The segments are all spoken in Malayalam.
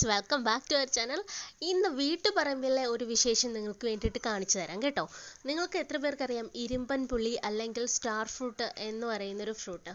Friends welcome back to our channel ഇന്ന് വീട്ടുപറമ്പിലെ ഒരു വിശേഷം നിങ്ങൾക്ക് വേണ്ടിയിട്ട് കാണിച്ചു തരാം കേട്ടോ. നിങ്ങൾക്ക് എത്ര പേർക്കറിയാം? ഇരുമ്പൻ പുളി അല്ലെങ്കിൽ സ്റ്റാർ ഫ്രൂട്ട് എന്ന് പറയുന്നൊരു ഫ്രൂട്ട്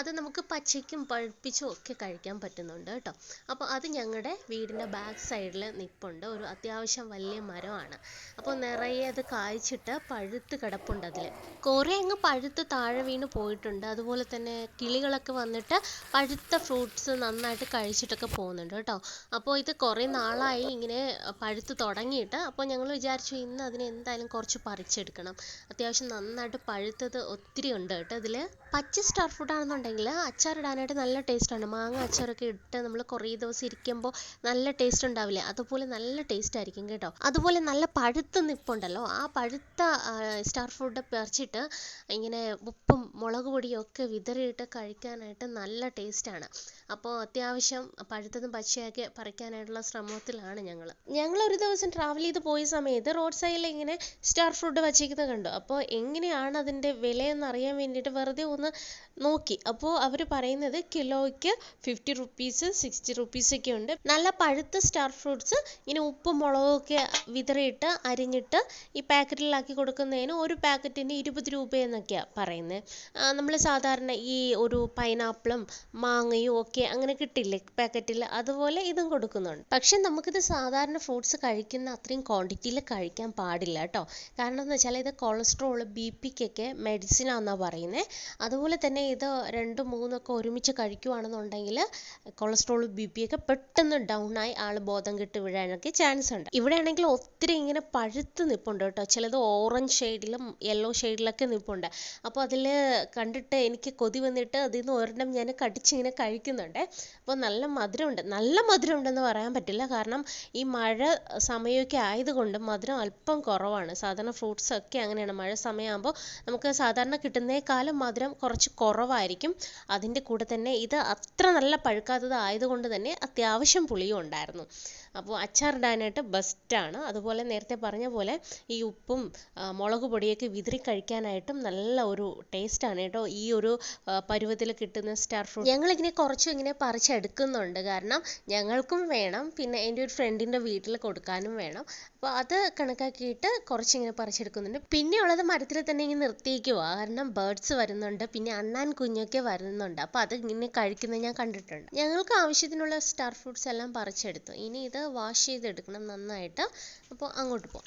അത് നമുക്ക് പച്ചയ്ക്കും പഴുപ്പിച്ചും ഒക്കെ കഴിക്കാൻ പറ്റുന്നുണ്ട് കേട്ടോ. അപ്പോൾ അത് ഞങ്ങളുടെ വീടിന്റെ ബാക്ക് സൈഡിൽ നിൽപ്പുണ്ട് ഒരു അത്യാവശ്യം വലിയ മരമാണ്. അപ്പോൾ നിറയെ അത് കായ്ച്ചിട്ട് പഴുത്ത് കിടപ്പുണ്ട് അതിൽ കുറേ അങ്ങ് പഴുത്ത് താഴെ വീണ് പോയിട്ടുണ്ട്. അതുപോലെ തന്നെ കിളികളൊക്കെ വന്നിട്ട് പഴുത്ത ഫ്രൂട്ട്സ് നന്നായിട്ട് കഴിച്ചിട്ടൊക്കെ പോകുന്നുണ്ട് കേട്ടോ. അപ്പോൾ ഇത് കുറേ നാളായി ഇങ്ങനെ പഴുത്ത് തുടങ്ങിയിട്ട്. അപ്പോൾ ഞങ്ങൾ വിചാരിച്ചു ഇന്ന് അതിനെ എന്തായാലും കുറച്ച് പറിച്ചെടുക്കണം. അത്യാവശ്യം നന്നായിട്ട് പഴുത്തത് ഒത്തിരി ഉണ്ട് കേട്ടോ ഇതിൽ പച്ച സ്റ്റാർ ഫ്രൂട്ട് ആണെന്നുണ്ടെങ്കിൽ അച്ചാറിടാനായിട്ട് നല്ല ടേസ്റ്റാണ് മാങ്ങ അച്ചാറൊക്കെ ഇട്ട് നമ്മൾ കുറേ ദിവസം ഇരിക്കുമ്പോൾ നല്ല ടേസ്റ്റ് ഉണ്ടാവില്ലേ? അതുപോലെ നല്ല ടേസ്റ്റ് ആയിരിക്കും കേട്ടോ. അതുപോലെ നല്ല പഴുത്ത് നിൽപ്പുണ്ടല്ലോ ആ പഴുത്ത സ്റ്റാർ ഫ്രൂട്ട് പറിച്ചിട്ട് ഇങ്ങനെ ഉപ്പും മുളക് പൊടിയൊക്കെ വിതറിയിട്ട് കഴിക്കാനായിട്ട് നല്ല ടേസ്റ്റാണ്. അപ്പോൾ അത്യാവശ്യം പഴുത്തതും പച്ചയൊക്കെ പറിക്കാനായിട്ടുള്ള ശ്രമത്തിലാണ് ഞങ്ങൾ ഞങ്ങൾ ഒരു ദിവസം ട്രാവൽ ചെയ്ത് പോയ സമയത്ത് റോഡ് സൈഡിൽ ഇങ്ങനെ സ്റ്റാർ ഫ്രൂട്ട് വച്ചിരിക്കുന്നത് കണ്ടു. അപ്പോൾ എങ്ങനെയാണ് അതിന്റെ വിലയെന്ന് അറിയാൻ വേണ്ടിയിട്ട് വെറുതെ ഒന്ന് നോക്കി. അപ്പോൾ അവർ പറയുന്നത് കിലോയ്ക്ക് ഫിഫ്റ്റി റുപ്പീസ് സിക്സ്റ്റി റുപ്പീസ് ഒക്കെ ഉണ്ട്. നല്ല പഴുത്ത സ്റ്റാർ ഫ്രൂട്ട്സ് ഇങ്ങനെ ഉപ്പും മുളകൊക്കെ വിതറിയിട്ട് അരിഞ്ഞിട്ട് ഈ പാക്കറ്റിലാക്കി കൊടുക്കുന്നതിന് ഒരു പാക്കറ്റിന് ഇരുപത് രൂപയെന്നൊക്കെയാണ് പറയുന്നത്. നമ്മൾ സാധാരണ ഈ ഒരു പൈനാപ്പിളും മാങ്ങയും ഒക്കെ അങ്ങനെ കിട്ടില്ലേ പാക്കറ്റിൽ അതുപോലെ ഇതും കൊടുക്കുന്നുണ്ട്. പക്ഷെ നമുക്കിത് സാധാരണ ഫ്രൂട്ട്സ് കഴിക്കുന്ന അത്രയും ക്വാണ്ടിറ്റിയിൽ കഴിക്കാൻ പാടില്ല കേട്ടോ. കാരണം എന്ന് വെച്ചാൽ ഇത് കൊളസ്ട്രോൾ ബി പിക്കൊക്കെ മെഡിസിൻ ആണെന്നാണ് പറയുന്നത് അതുപോലെ തന്നെ ഇത് രണ്ടും മൂന്നൊക്കെ ഒരുമിച്ച് കഴിക്കുവാണെന്നുണ്ടെങ്കിൽ കൊളസ്ട്രോൾ ബി പി ഒക്കെ പെട്ടെന്ന് ഡൗൺ ആയി ആൾ ബോധം കെട്ട് വീഴാനൊക്കെ ചാൻസ് ഉണ്ട്. ഇവിടെ ആണെങ്കിൽ ഒത്തിരി ഇങ്ങനെ പഴുത്ത് നിൽപ്പുണ്ട് കേട്ടോ. ചിലത് ഓറഞ്ച് ഷെയ്ഡിലും യെല്ലോ ഷെയ്ഡിലൊക്കെ നിൽപ്പുണ്ട് അപ്പോൾ അതിൽ കണ്ടിട്ട് എനിക്ക് കൊതി വന്നിട്ട് അതിൽ നിന്ന് ഒരെണ്ണം ഞാൻ കടിച്ചിങ്ങനെ കഴിക്കുന്നുണ്ട്. അപ്പോൾ നല്ല മധുരമുണ്ട്. നല്ല മധുരമുണ്ടെന്ന് പറയാൻ പറ്റില്ല. കാരണം ഈ മഴ സമയമൊക്കെ ആയതുകൊണ്ട് മധുരം അല്പം കുറവാണ്. സാധാരണ ഫ്രൂട്ട്സ് ഒക്കെ അങ്ങനെയാണ്. മഴ സമയമാകുമ്പോൾ നമുക്ക് സാധാരണ കിട്ടുന്നേക്കാളും മധുരം കുറച്ച് കുറവായിരിക്കും. അതിന്റെ കൂടെ തന്നെ ഇത് അത്ര നല്ല പഴുക്കാത്തത് ആയതുകൊണ്ട് തന്നെ അത്യാവശ്യം പുളിയും ഉണ്ടായിരുന്നു. അപ്പോൾ അച്ചാറിടാനായിട്ട് ബെസ്റ്റാണ് അതുപോലെ നേരത്തെ പറഞ്ഞ പോലെ ഈ ഉപ്പും മുളക് പൊടിയൊക്കെ വിതറി കഴിക്കാനായിട്ടും നല്ല ഒരു ടേസ്റ്റാണ് കേട്ടോ. ഈ ഒരു പരുവത്തിൽ കിട്ടുന്ന സ്റ്റാർ ഫ്രൂട്ട് ഞങ്ങളിങ്ങനെ കുറച്ചും ഇങ്ങനെ പറിച്ചെടുക്കുന്നുണ്ട്. കാരണം ഞങ്ങൾക്കും വേണം. പിന്നെ എന്റെ ഒരു ഫ്രണ്ടിന്റെ വീട്ടിൽ കൊടുക്കാനും വേണം. അപ്പോൾ അത് കണക്കാക്കിയിട്ട് കുറച്ചിങ്ങനെ പറിച്ചെടുക്കുന്നുണ്ട്. പിന്നെ ഉള്ളത് മരത്തിൽ തന്നെ ഇങ്ങനെ നിർത്തിയേക്കുവാ കാരണം ബേർഡ്സ് വരുന്നുണ്ട്. പിന്നെ അണ്ണാൻ കുഞ്ഞൊക്കെ വരുന്നുണ്ട്. അപ്പോൾ അത് ഇങ്ങനെ കഴിക്കുന്നത് ഞാൻ കണ്ടിട്ടുണ്ട്. ഞങ്ങൾക്ക് ആവശ്യത്തിനുള്ള സ്റ്റാർ ഫ്രൂട്ട്സ് എല്ലാം പറിച്ചെടുത്തു. ഇനി ഇത് വാഷ് ചെയ്തെടുക്കണം നന്നായിട്ട്. അപ്പോൾ അങ്ങോട്ട് പോകാം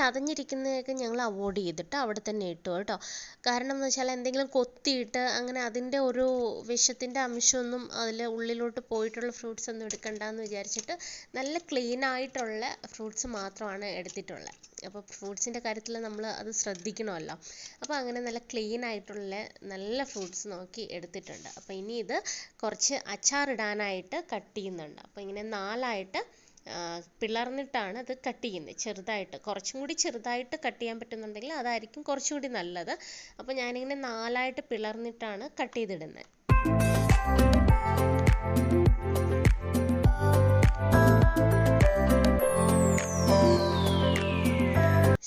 ചതഞ്ഞിരിക്കുന്നതൊക്കെ ഞങ്ങൾ അവോയ്ഡ് ചെയ്തിട്ട് അവിടെ തന്നെ ഇട്ടു കേട്ടോ. കാരണം എന്ന് വെച്ചാൽ എന്തെങ്കിലും കൊത്തിയിട്ട് അങ്ങനെ അതിന്റെ ഒരു വിഷത്തിന്റെ അംശമൊന്നും അതിൽ ഉള്ളിലോട്ട് പോയിട്ടുള്ള ഫ്രൂട്ട്സ് ഒന്നും എടുക്കണ്ടെന്ന് വിചാരിച്ചിട്ട് നല്ല ക്ലീൻ ആയിട്ടുള്ള ഫ്രൂട്ട്സ് മാത്രമാണ് എടുത്തിട്ടുള്ളത്. അപ്പോൾ ഫ്രൂട്ട്സിന്റെ കാര്യത്തിൽ നമ്മൾ അത് ശ്രദ്ധിക്കണമല്ലോ. അപ്പോൾ അങ്ങനെ നല്ല ക്ലീൻ ആയിട്ടുള്ള നല്ല ഫ്രൂട്ട്സ് നോക്കി എടുത്തിട്ടുണ്ട്. അപ്പോൾ ഇനി ഇത് കുറച്ച് അച്ചാറിടാനായിട്ട് കട്ട് ചെയ്യുന്നുണ്ട്. അപ്പോൾ ഇങ്ങനെ നാലായിട്ട് പിളർന്നിട്ടാണ് അത് കട്ട് ചെയ്യുന്നത് ചെറുതായിട്ട്. കുറച്ചും കൂടി ചെറുതായിട്ട് കട്ട് ചെയ്യാൻ പറ്റുന്നുണ്ടെങ്കിൽ അതായിരിക്കും കുറച്ചും കൂടി നല്ലത്. അപ്പോൾ ഞാനിങ്ങനെ നാലായിട്ട് പിളർന്നിട്ടാണ് കട്ട് ചെയ്തിടുന്നത്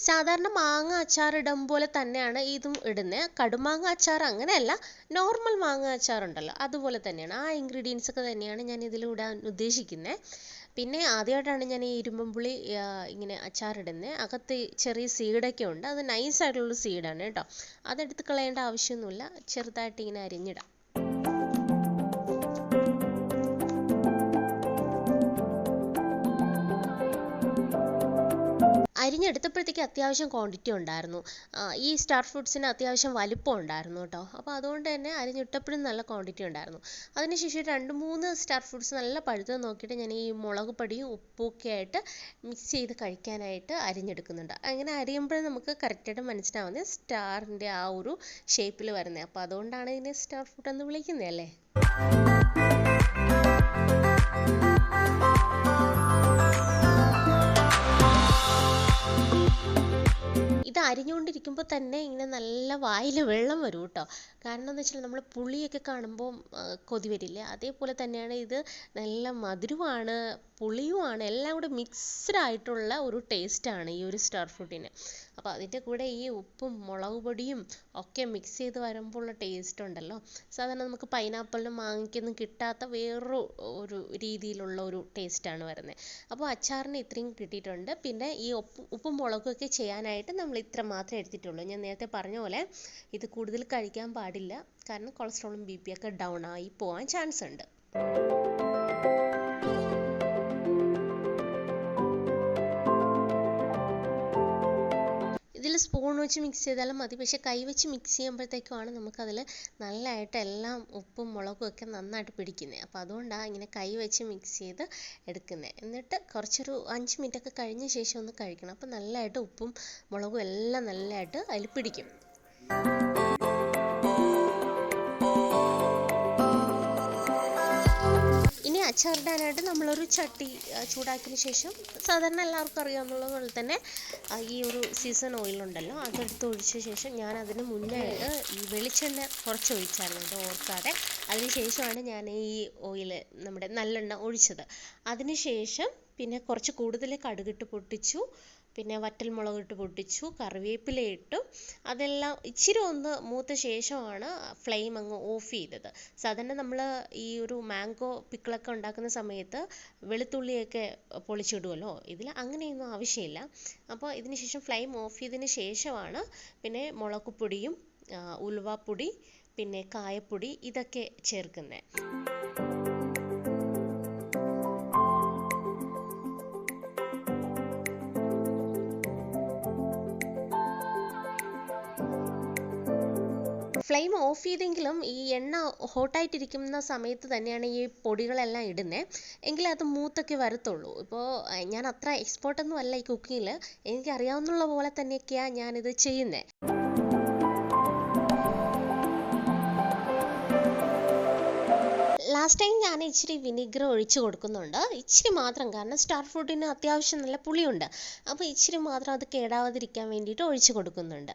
സാധാരണ മാങ്ങ അച്ചാർ ഇടും പോലെ തന്നെയാണ് ഇതും ഇടുന്നത് കടുമാങ്ങ അച്ചാർ അങ്ങനെയല്ല. നോർമൽ മാങ്ങ അച്ചാർ ഉണ്ടല്ലോ. അതുപോലെ തന്നെയാണ്. ആ ഇൻഗ്രീഡിയൻസ് ഒക്കെ തന്നെയാണ് ഞാൻ ഇതിലിടാൻ ഉദ്ദേശിക്കുന്നത് പിന്നെ ആദ്യമായിട്ടാണ് ഞാൻ ഈ ഇരുമ്പൻപുളി ഇങ്ങനെ അച്ചാറിടുന്നത് അകത്ത് ചെറിയ സീഡൊക്കെ ഉണ്ട്. അത് നൈസ് ആയിട്ടുള്ള സീഡാണ് കേട്ടോ. അതെടുത്ത് കളയേണ്ട ആവശ്യമൊന്നുമില്ല. ചെറുതായിട്ട് ഇങ്ങനെ അരിഞ്ഞിടാം. അരിഞ്ഞെടുത്തപ്പോഴത്തേക്ക് അത്യാവശ്യം ക്വാണ്ടിറ്റി ഉണ്ടായിരുന്നു. ഈ സ്റ്റാർ ഫ്രൂട്ട്സിന് അത്യാവശ്യം വലിപ്പം ഉണ്ടായിരുന്നു കേട്ടോ. അപ്പോൾ അതുകൊണ്ട് തന്നെ അരിഞ്ഞിട്ടപ്പോഴും നല്ല ക്വാണ്ടിറ്റി ഉണ്ടായിരുന്നു. അതിനുശേഷം രണ്ട് മൂന്ന് സ്റ്റാർ ഫ്രൂട്ട്സ് നല്ല പഴുത്തത് നോക്കിയിട്ട് ഞാൻ ഈ മുളക് പൊടിയും ഉപ്പൊക്കെ ആയിട്ട് മിക്സ് ചെയ്ത് കഴിക്കാനായിട്ട് അരിഞ്ഞെടുക്കുന്നുണ്ട്. അങ്ങനെ അരിയുമ്പോഴേ നമുക്ക് കറക്റ്റായിട്ട് മനസ്സിലാവുന്നത് സ്റ്റാറിന്റെ ആ ഒരു ഷേപ്പിൽ വരുന്നത്. അപ്പോൾ അതുകൊണ്ടാണ് ഇതിനെ സ്റ്റാർ ഫ്രൂട്ട് എന്ന് വിളിക്കുന്നത് അല്ലേ? തന്നെ ഇങ്ങനെ നല്ല വായിൽ വെള്ളം വരും കേട്ടോ കാരണം എന്ന് വെച്ചാൽ നമ്മൾ പുളിയൊക്കെ കാണുമ്പോൾ കൊതി വരില്ലേ? അതേപോലെ തന്നെയാണ് ഇത് നല്ല മധുരവുമാണ് പുളിയുമാണ് എല്ലാം കൂടെ മിക്സ്ഡ് ആയിട്ടുള്ള ഒരു ടേസ്റ്റാണ് ഈ ഒരു സ്റ്റാർ ഫ്രൂട്ടിന് അപ്പോൾ അതിന്റെ കൂടെ ഈ ഉപ്പും മുളക് പൊടിയും ഒക്കെ മിക്സ് ചെയ്ത് വരുമ്പോൾ ഉള്ള ടേസ്റ്റ് ഉണ്ടല്ലോ. സാധാരണ നമുക്ക് പൈനാപ്പിളിനും മാങ്ങയ്ക്കൊന്നും കിട്ടാത്ത വേറൊരു ഒരു രീതിയിലുള്ള ഒരു ടേസ്റ്റാണ് വരുന്നത് അപ്പോൾ അച്ചാറിന് ഇത്രയും കിട്ടിയിട്ടുണ്ട്. പിന്നെ ഈ ഉപ്പ് ഉപ്പും മുളകും ഒക്കെ ചെയ്യാനായിട്ട് നമ്മൾ ഇത്ര മാത്രമേ എടുത്തിട്ടുള്ളൂ. ഞാൻ നേരത്തെ പറഞ്ഞ പോലെ ഇത് കൂടുതൽ കഴിക്കാൻ പാടില്ല. കാരണം കൊളസ്ട്രോളും ബി പി ഒക്കെ ഡൗൺ ആയി പോകാൻ ചാൻസ് ഉണ്ട്. സ്പൂൺ വെച്ച് മിക്സ് ചെയ്താലും മതി. പക്ഷേ കൈ വെച്ച് മിക്സ് ചെയ്യുമ്പോഴത്തേക്കുമാണ് നമുക്കതിൽ നല്ലതായിട്ട് എല്ലാം ഉപ്പും മുളകും ഒക്കെ നന്നായിട്ട് പിടിക്കുന്നത് അപ്പോൾ അതുകൊണ്ടാണ് ഇങ്ങനെ കൈ വെച്ച് മിക്സ് ചെയ്ത് എടുക്കുന്നത് എന്നിട്ട് കുറച്ചൊരു അഞ്ച് മിനിറ്റ് ഒക്കെ കഴിഞ്ഞ ശേഷം ഒന്ന് കഴിക്കണം. അപ്പോൾ നല്ലതായിട്ട് ഉപ്പും മുളകും എല്ലാം നല്ലതായിട്ട് അതിൽ പിടിക്കും. അച്ചാറിടാനായിട്ട് നമ്മളൊരു ചട്ടി ചൂടാക്കിയതിന് ശേഷം സാധാരണ എല്ലാവർക്കും അറിയാവുന്നത് പോലെ തന്നെ ഈ ഒരു സീസൺ ഓയിലുണ്ടല്ലോ അതെടുത്ത് ഒഴിച്ച ശേഷം ഞാൻ അതിന് മുന്നേ ഈ വെളിച്ചെണ്ണ കുറച്ച് ഒഴിച്ചായിരുന്നു അത് ഓർക്കാതെ. അതിന് ശേഷമാണ് ഞാൻ ഈ ഓയിൽ നമ്മുടെ നല്ലെണ്ണ ഒഴിച്ചത്. അതിന് ശേഷം പിന്നെ കുറച്ച് കൂടുതൽ കടുകിട്ട് പൊട്ടിച്ചു. പിന്നെ വറ്റൽമുളക് ഇട്ട് പൊട്ടിച്ചു കറിവേപ്പില ഇട്ടു അതെല്ലാം ഇച്ചിരി ഒന്ന് മൂത്ത ശേഷമാണ് ഫ്ലെയിം അങ്ങ് ഓഫ് ചെയ്തത്. സാധാരണ നമ്മൾ ഈ ഒരു മാംഗോ പിക്കിളൊക്കെ ഉണ്ടാക്കുന്ന സമയത്ത് വെളുത്തുള്ളിയൊക്കെ പൊളിച്ചിടുമല്ലോ ഇതിൽ അങ്ങനെയൊന്നും ആവശ്യമില്ല. അപ്പോൾ ഇതിന് ശേഷം ഫ്ലെയിം ഓഫ് ചെയ്തതിന് ശേഷമാണ് പിന്നെ മുളകുപൊടിയും ഉലുവാപ്പൊടി പിന്നെ കായപ്പൊടി ഇതൊക്കെ ചേർക്കുന്നത്. ഫ്ലെയിം ഓഫ് ചെയ്തെങ്കിലും ഈ എണ്ണ ഹോട്ടായിട്ടിരിക്കുന്ന സമയത്ത് തന്നെയാണ് ഈ പൊടികളെല്ലാം ഇടുന്നത് എങ്കിലേ അത് മൂത്തൊക്കെ വരത്തുള്ളൂ. ഇപ്പോൾ ഞാൻ അത്ര എക്സ്പേർട്ടൊന്നും അല്ല ഈ കുക്കിങ്ങിൽ എനിക്ക് അറിയാവുന്നുള്ള പോലെ തന്നെയൊക്കെയാണ് ഞാനിത് ചെയ്യുന്നത് ലാസ്റ്റ് ടൈം ഞാൻ ഇച്ചിരി വിനിഗർ ഒഴിച്ചു കൊടുക്കുന്നുണ്ട്. ഇച്ചിരി മാത്രം കാരണം സ്റ്റാർ ഫ്രൂട്ടിന് അത്യാവശ്യം നല്ല പുളിയുണ്ട്. അപ്പോൾ ഇച്ചിരി മാത്രം അത് കേടാവാതിരിക്കാൻ വേണ്ടിയിട്ട് ഒഴിച്ചു കൊടുക്കുന്നുണ്ട്.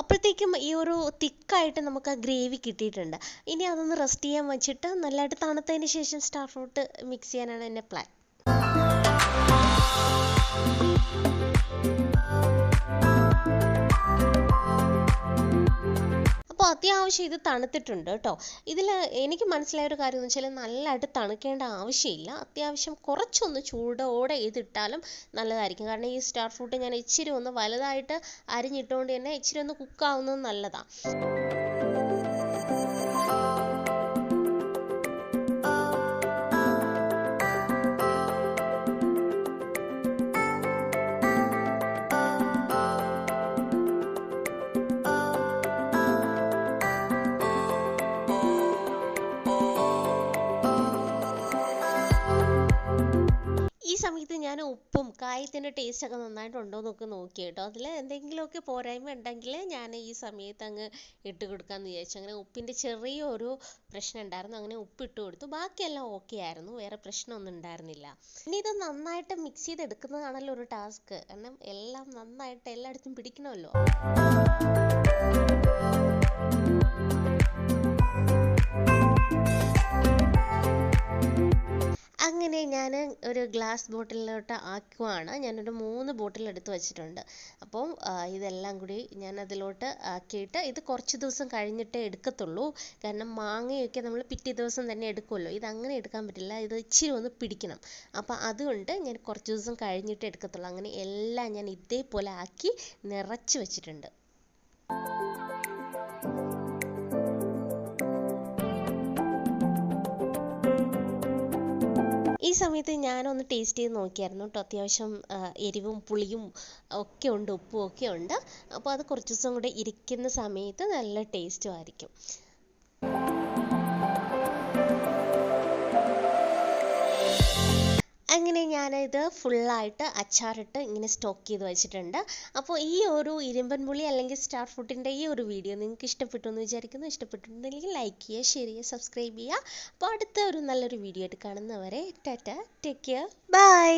അപ്പോഴത്തേക്കും ഈ ഒരു തിക്കായിട്ട് നമുക്ക് ആ ഗ്രേവി കിട്ടിയിട്ടുണ്ട്. ഇനി അതൊന്ന് റെസ്റ്റ് ചെയ്യാൻ വെച്ചിട്ട് നല്ലതായിട്ട് തണുത്തതിന് ശേഷം സ്റ്റാർ ഫ്രൂട്ട് മിക്സ് ചെയ്യാനാണ് എന്റെ പ്ലാൻ. അപ്പോൾ അത്യാവശ്യം ഇത് തണുത്തിട്ടുണ്ട് കേട്ടോ. ഇതിൽ എനിക്ക് മനസ്സിലായ ഒരു കാര്യം എന്ന് വെച്ചാൽ നല്ലതായിട്ട് തണുക്കേണ്ട ആവശ്യമില്ല. അത്യാവശ്യം കുറച്ചൊന്ന് ചൂടോടെ ഇതിട്ടാലും നല്ലതായിരിക്കും. കാരണം ഈ സ്റ്റാർ ഫ്രൂട്ട് ഞാൻ ഇച്ചിരി ഒന്ന് വലുതായിട്ട് അരിഞ്ഞിട്ടുകൊണ്ട് തന്നെ ഇച്ചിരി ഒന്ന് കുക്കാവുന്നത് നല്ലതാണ് സമയത്ത് ഞാൻ ഉപ്പും കായത്തിന്റെ ടേസ്റ്റ് ഒക്കെ നന്നായിട്ടുണ്ടോ എന്നൊക്കെ നോക്കി കേട്ടോ. അതിൽ എന്തെങ്കിലുമൊക്കെ പോരായ്മ ഉണ്ടെങ്കിൽ ഞാൻ ഈ സമയത്ത് അങ്ങ് ഇട്ട് കൊടുക്കാമെന്ന് വിചാരിച്ചു. അങ്ങനെ ഉപ്പിന്റെ ചെറിയൊരു പ്രശ്നം ഉണ്ടായിരുന്നു. അങ്ങനെ ഉപ്പ് ഇട്ട് കൊടുത്തു. ബാക്കിയെല്ലാം ഓക്കെ ആയിരുന്നു. വേറെ പ്രശ്നമൊന്നും ഉണ്ടായിരുന്നില്ല. ഇനി ഇത് നന്നായിട്ട് മിക്സ് ചെയ്തെടുക്കുന്നതാണല്ലോ ഒരു ടാസ്ക് കാരണം എല്ലാം നന്നായിട്ട് എല്ലായിടത്തും പിടിക്കണമല്ലോ. അങ്ങനെ ഞാൻ ഒരു ഗ്ലാസ് ബോട്ടിലിലോട്ട് ആക്കുവാണ്. ഞാനൊരു മൂന്ന് ബോട്ടിൽ എടുത്ത് വെച്ചിട്ടുണ്ട്. അപ്പം ഇതെല്ലാം കൂടി ഞാൻ അതിലോട്ട് ആക്കിയിട്ട് ഇത് കുറച്ച് ദിവസം കഴിഞ്ഞിട്ടേ എടുക്കത്തുള്ളൂ. കാരണം മാങ്ങയൊക്കെ നമ്മൾ പിറ്റേ ദിവസം തന്നെ എടുക്കുമല്ലോ ഇത് അങ്ങനെ എടുക്കാൻ പറ്റില്ല. ഇത് ഇച്ചിരി ഒന്ന് പിടിക്കണം. അപ്പം അതുകൊണ്ട് ഞാൻ കുറച്ച് ദിവസം കഴിഞ്ഞിട്ടേ എടുക്കത്തുള്ളൂ. അങ്ങനെ എല്ലാം ഞാൻ ഇതേപോലെ ആക്കി നിറച്ച് വെച്ചിട്ടുണ്ട്. സമയത്ത് ഞാനൊന്ന് ടേസ്റ്റ് ചെയ്ത് നോക്കിയായിരുന്നു കേട്ടോ അത്യാവശ്യം എരിവും പുളിയും ഒക്കെ ഉണ്ട് ഉപ്പും ഒക്കെ ഉണ്ട്. അപ്പോൾ അത് കുറച്ച് ദിവസം കൂടെ ഇരിക്കുന്ന സമയത്ത് നല്ല ടേസ്റ്റും ആയിരിക്കും. ഞാനിത് ഫുള്ളായിട്ട് അച്ചാറിട്ട് ഇങ്ങനെ സ്റ്റോക്ക് ചെയ്ത് വെച്ചിട്ടുണ്ട്. അപ്പോൾ ഈ ഒരു ഇരുമ്പൻ പുളി അല്ലെങ്കിൽ സ്റ്റാർ ഫുഡിന്റെ ഈ ഒരു വീഡിയോ നിങ്ങൾക്ക് ഇഷ്ടപ്പെട്ടു എന്ന് വിചാരിക്കുന്നു. ഇഷ്ടപ്പെട്ടിട്ടുണ്ടെങ്കിൽ ലൈക്ക് ചെയ്യുക ഷെയർ ചെയ്യുക സബ്സ്ക്രൈബ് ചെയ്യുക. അപ്പോൾ അടുത്ത ഒരു നല്ലൊരു വീഡിയോ ആയിട്ട് കാണുന്നവരെ ടാറ്റ ടേക്ക് കെയർ ബൈ